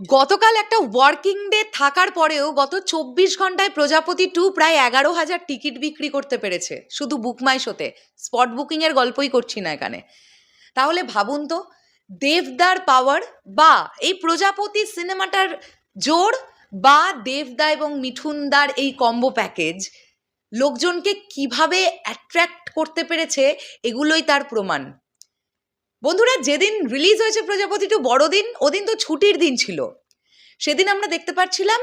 গতকাল একটা working day থাকার পরেও গত চব্বিশ ঘন্টায় প্রজাপতি টু প্রায় এগারো হাজার টিকিট বিক্রি করতে পেরেছে। শুধু বুকমাই শোতে স্পট বুকিংয়ের গল্পই করছি না এখানে। তাহলে ভাবুন তো, দেবদার পাওয়ার বা এই প্রজাপতি সিনেমাটার জোর বা দেবদা এবং মিঠুনদার এই কম্বো প্যাকেজ লোকজনকে কীভাবে অ্যাট্রাক্ট করতে পেরেছে, এগুলোই তার প্রমাণ। বন্ধুরা, যেদিন রিলিজ হয়েছে প্রজাপতি টু, বড়দিন, ওদিন তো ছুটির দিন ছিল। সেদিন আমরা দেখতে পাচ্ছিলাম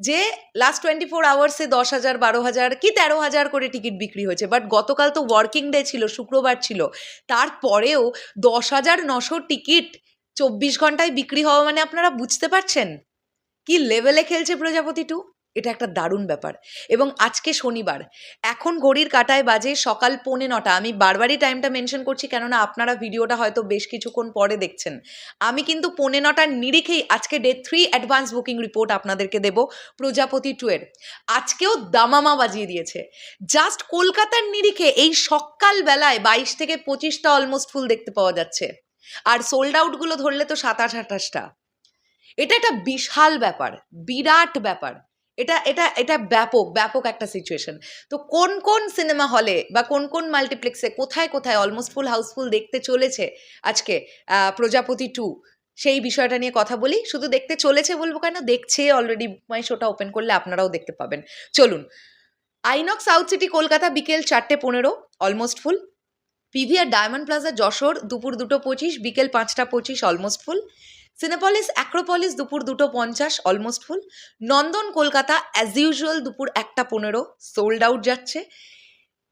যে লাস্ট টোয়েন্টি ফোর আওয়ার্সে দশ হাজার, বারো হাজার কি তেরো হাজার করে টিকিট বিক্রি হয়েছে। বাট গতকাল তো ওয়ার্কিং ডে ছিল, শুক্রবার ছিল। তারপরেও দশ হাজার নশো টিকিট চব্বিশ ঘন্টায় বিক্রি হওয়া মানে আপনারা বুঝতে পারছেন? কি লেভেলে খেলছে প্রজাপতি টু? এটা একটা দারুণ ব্যাপার। এবং আজকে শনিবার, এখন ঘড়ির কাটায় বাজে সকাল পৌনে নটা। আমি বারবারই টাইমটা মেনশন করছি কেননা আপনারা ভিডিওটা হয়তো বেশ কিছুক্ষণ পরে দেখছেন। আমি কিন্তু পৌনে নটার নিরিখেই আজকে day three advance booking report আপনাদেরকে দেব প্রজাপতি টু এর। আজকেও দামামা বাজিয়ে দিয়েছে। জাস্ট কলকাতার নিরিখে এই সকাল বেলায় বাইশ থেকে পঁচিশটা অলমোস্ট ফুল দেখতে পাওয়া যাচ্ছে। আর সোল্ড আউটগুলো ধরলে তো সাতাশ আঠাশটা। এটা একটা বিশাল ব্যাপার, বিরাট ব্যাপার। এটা এটা এটা ব্যাপক ব্যাপক একটা সিচুয়েশন তো কোন কোন সিনেমা হলে বা কোন কোন মাল্টিপ্লেক্সে কোথায় কোথায় অলমোস্ট ফুল হাউসফুল দেখতে চলেছে আজকে প্রজাপতি টু সেই বিষয়টা নিয়ে কথা বলি। শুধু দেখতে চলেছে বলব কেন? দেখছে অলরেডি মাই শোটা ওপেন করলে আপনারাও দেখতে পাবেন। চলুন। আইনক সাউথ সিটি কলকাতা বিকেল চারটে পনেরো almost full PVR diamond plaza Jessore, দুপুর দুটো পঁচিশ, বিকেল পাঁচটা পঁচিশ অলমোস্ট ফুল সিনেপলিস অ্যাক্রোপলিস দুপুর দুটো পঞ্চাশ almost full Nandan, Kolkata as usual দুপুর একটা পনেরো সোল্ড আউট যাচ্ছে।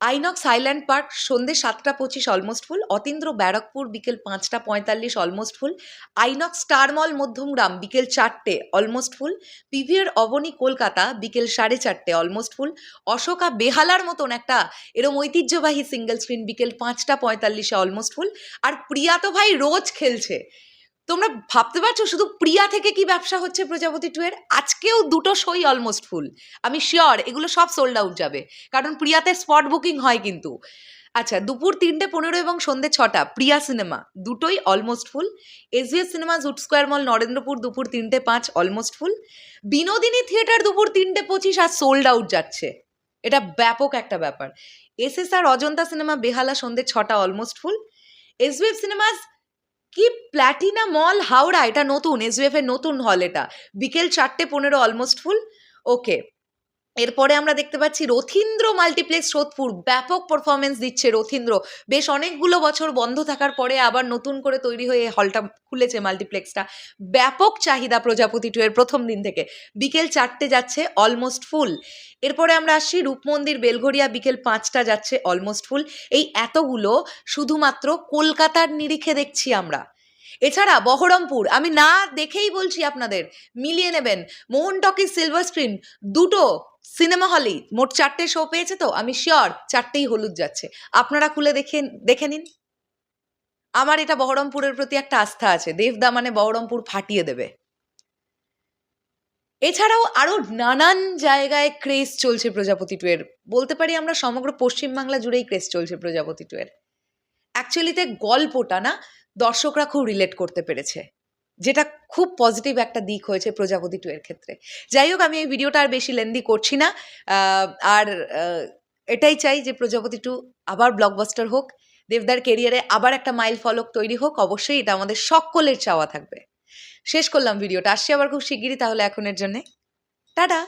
আইনক্স হাইল্যান্ড পার্ক সন্ধ্যে সাতটা পঁচিশ অলমোস্ট ফুল অতীন্দ্র ব্যারাকপুর বিকেল পাঁচটা পঁয়তাল্লিশ almost full INOX star mall Madhyamgram বিকেল চারটে almost full PVR Avani Kolkata বিকেল সাড়ে চারটে অলমোস্ট ফুল অশোকা বেহালার মতন একটা এরম ঐতিহ্যবাহী সিঙ্গেল স্ক্রিন বিকেল পাঁচটা পঁয়তাল্লিশে অলমোস্ট ফুল আর প্রিয়া তো ভাই রোজ খেলছে। তোমরা ভাবতে পারছ শুধু প্রিয়া থেকে কি ব্যবসা হচ্ছে প্রজাপতি টু এর? আজকেও দুটো শোই অলমোস্ট ফুল আমি শিওর এগুলো সব সোল্ড আউট যাবে। কারণ প্রিয়াতে স্পট বুকিং হয় কিন্তু। আচ্ছা দুপুর তিনটে পনেরো এবং সন্ধ্যে ছটা, প্রিয়া সিনেমা দুটোই almost full SVS cinema Jute Square Mall Narendrapur দুপুর তিনটে পাঁচ অলমোস্ট ফুল বিনোদিনী থিয়েটার দুপুর তিনটে পঁচিশ আর সোল্ড আউট যাচ্ছে। এটা ব্যাপক একটা ব্যাপার। এসএসআর অজন্তা সিনেমা বেহালা সন্ধ্যে ছটা অলমোস্ট ফুল এসভিএফ সিনেমাস কি প্ল্যাটিনা মল হাওড়া? এটা নতুন এসবিএফ এর নতুন হল এটা। বিকেল চারটে পনেরো অলমোস্ট ফুল ওকে এরপরে আমরা দেখতে পাচ্ছি রথীন্দ্র মাল্টিপ্লেক্স সোদপুর ব্যাপক পারফরমেন্স দিচ্ছে রথীন্দ্র। বেশ অনেকগুলো বছর বন্ধ থাকার পরে আবার নতুন করে তৈরি হয়ে হলটা খুলেছে মাল্টিপ্লেক্সটা। ব্যাপক চাহিদা প্রজাপতি টু এর প্রথম দিন থেকে। বিকেল চারটে যাচ্ছে অলমোস্ট ফুল এরপরে আমরা আসছি রূপমন্দির বেলঘরিয়া বিকেল পাঁচটা যাচ্ছে অলমোস্ট ফুল এই এতগুলো শুধুমাত্র কলকাতার নিরিখে দেখছি আমরা। এছাড়া বহরমপুর, আমি না দেখেই বলছি আপনাদের, মিলিয়ে নেবেন। মোহন টকিজ সিলভার স্ক্রিন দুটো সিনেমা হলেই মোট চারটে শো পেয়েছে তো? আমি শিওর চারটেই হলুদ যাচ্ছে। আপনারা খুলে দেখে দেখে নিন। আমার এটা বহরমপুরের প্রতি একটা আস্থা আছে। দেবদা মানে বহরমপুর ফাটিয়ে দেবে। এছাড়াও আরও নানান জায়গায় ক্রেজ চলছে প্রজাপতি টু এর। বলতে পারি আমরা সমগ্র পশ্চিমবাংলা জুড়েই ক্রেজ চলছে প্রজাপতি টু এর। অ্যাকচুয়ালিতে গল্পটা না, দর্শকরা খুব রিলেট করতে পেরেছে। যেটা খুব পজিটিভ একটা দিক হয়েছে প্রজাপতি টু এর ক্ষেত্রে। যাই হোক, আমি এই ভিডিওটা আর বেশি লেন্দি করছি না। আর এটাই চাই যে প্রজাপতি টু আবার ব্লকবাস্টার হোক, দেবদার কেরিয়ারে আবার একটা মাইল ফলক তৈরি হোক, অবশ্যই এটা আমাদের সকলের চাওয়া থাকবে। শেষ করলাম ভিডিওটা আসছি আবার খুব শিগগিরই তাহলে এখনের জন্যে। টাটা!